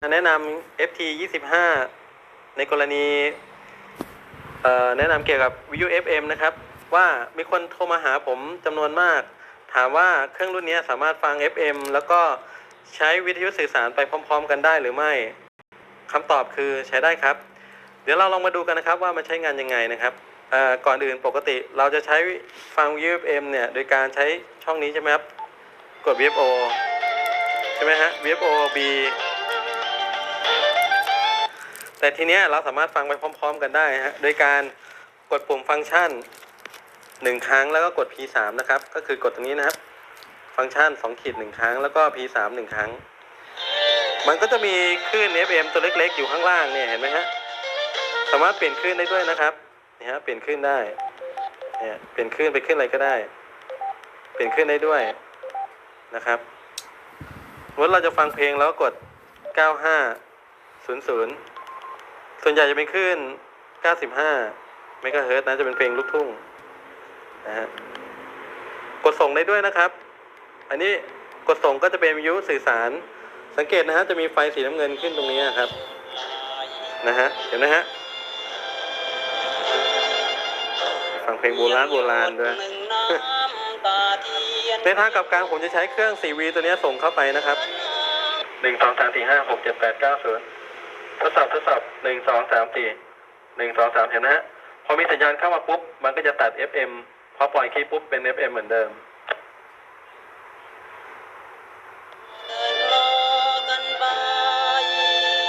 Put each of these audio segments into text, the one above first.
แนะนำ FT 25 ในกรณีแนะนำเกี่ยวกับวิทยุ FM นะครับ ว่ามีคนโทรมาหาผมจำนวนมาก ถามว่าเครื่องรุ่นนี้สามารถฟัง FM แล้วก็ใช้วิทยุสื่อสารไปพร้อม ๆ กันได้หรือไม่คำตอบคือใช้ได้ครับ เดี๋ยวเราลองมาดูกันนะครับว่ามันใช้งานยังไงนะครับก่อนอื่นปกติเราจะใช้ฟังวิทยุ FM เนี่ยโดยการใช้ช่องนี้ใช่ไหมครับ กด VFO ใช่ไหมฮะ VFO B แต่ทีเนี้ยเราสามารถฟังไปพร้อม ๆ กันได้ฮะโดยการกดปุ่มฟังก์ชันหนึ่งครั้งแล้วก็กด P3 นะครับ ก็คือกดตรงนี้นะครับ ฟังก์ชัน2ขีดหนึ่งครั้งแล้วก็ P3 หนึ่งครั้ง มันก็จะมีคลื่น FM ตัวเล็ก ๆ อยู่ข้างล่างเนี่ยเห็นไหมฮะสามารถเปลี่ยนคลื่นได้ด้วยนะครับนี่ฮะเปลี่ยนคลื่นได้เนี่ยเปลี่ยนคลื่นไปคลื่นอะไรก็ได้ เปลี่ยนคลื่นได้ด้วยนะครับสมมติเราจะฟังเพลงแล้วกด 9500 ส่วนใหญ่จะเป็นคลื่น 95 เมกะเฮิร์ตนะจะเป็นเพลงลูกทุ่งนะฮะกดส่งได้ด้วยนะครับ อันนี้กดส่งก็จะเป็นวิทยุสื่อสาร สังเกตนะฮะจะมีไฟสีน้ำเงินขึ้นตรงนี้นะครับ นะฮะเห็นไหมฮะฟังเพลงโบราณโบราณด้วยในทางกลับการผมจะใช้เครื่อง 4V ตัวนี้ส่งเข้าไปนะครับ หนึ่งสองสามสี่ห้าหกเจ็ดแปดเก้าศูนย์ ทดสอบทดสอบหนึ่งสองสามสี่หนึ่งสองสามเห็นนะฮะพอมีสัญญาณเข้ามาปุ๊บ มันก็จะตัด FM พอปล่อยคีย์ปุ๊บเป็น FM เหมือนเดิม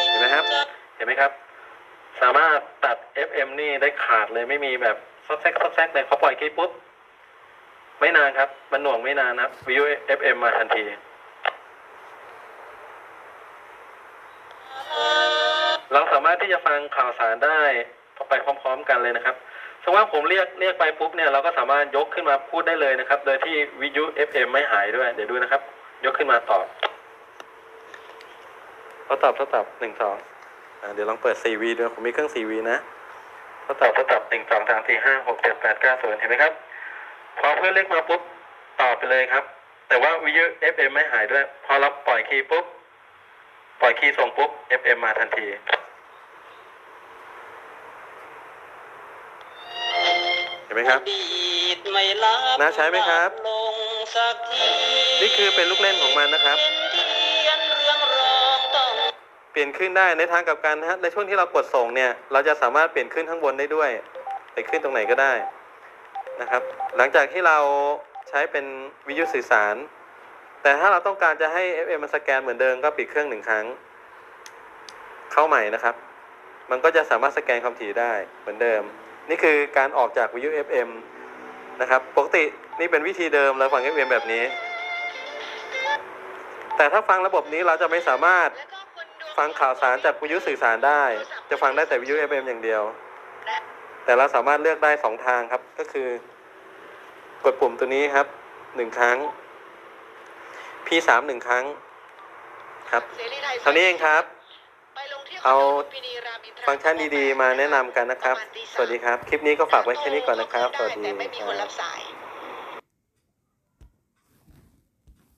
เห็นไหมครับ เห็นไหมครับ สามารถตัด FM นี่ได้ขาดเลยไม่มีแบบซอกแซกซอกแซกเลยพอปล่อยคีย์ปุ๊บ ไม่นานครับ มันหน่วงไม่นานนะวิว FM มาทันที สามารถที่จะฟังข่าวสารได้ไปพร้อม ๆ กันเลยนะครับสมมติว่าผมเรียกเรียกไปปุ๊บเนี่ยเราก็สามารถยกขึ้นมาพูดได้เลยนะครับ โดยที่วิทยุ FM ไม่หายด้วย เดี๋ยวดูนะครับ ยกขึ้นมาตอบทดสอบทดสอบหนึ่งสองอ่าเดี๋ยวลองเปิด 4V ดูผมมีเครื่อง 4V นะทดสอบทดสอบหนึ่งสองสามสี่ห้าหกเจ็ดแปดเก้าศูนย์เห็นไหมครับ พอเพื่อนเรียกมาปุ๊บตอบไปเลยครับ แต่ว่าวิทยุ FM ไม่หายด้วย พอเราปล่อยคีย์ปุ๊บ ปล่อยคีย์ส่งปุ๊บ FM มาทันที ไหมครับน่าใช้ไหมครับ นี่คือเป็นลูกเล่นของมันนะครับ เปลี่ยนขึ้นได้ในทางกลับกันนะฮะในช่วงที่เรากดส่งเนี่ย เราจะสามารถเปลี่ยนขึ้นข้างบนได้ด้วยไปขึ้นตรงไหนก็ได้นะครับ หลังจากที่เราใช้เป็นวิทยุสื่อสาร แต่ถ้าเราต้องการจะให้ FM มันสแกนเหมือนเดิมก็ปิดเครื่องหนึ่งครั้ง เข้าใหม่นะครับ มันก็จะสามารถสแกนความถี่ได้เหมือนเดิม นี่คือการออกจากวิทยุ FM นะครับปกตินี่เป็นวิธีเดิมเราฟัง FM แบบนี้ แต่ถ้าฟังระบบนี้เราจะไม่สามารถฟังข่าวสารจากวิทยุสื่อสารได้ จะฟังได้แต่วิทยุ FM อย่างเดียว แต่เราสามารถเลือกได้สองทางครับก็คือ กดปุ่มตัวนี้ครับหนึ่งครั้ง P3 หนึ่งครั้งครับเท่านี้เองครับ เอาฟังก์ชันดีๆ มาแนะนำกันนะครับ สวัสดีครับ คลิปนี้ก็ฝากไว้แค่นี้ก่อนนะครับ สวัสดีไม่มีคนรับบสาย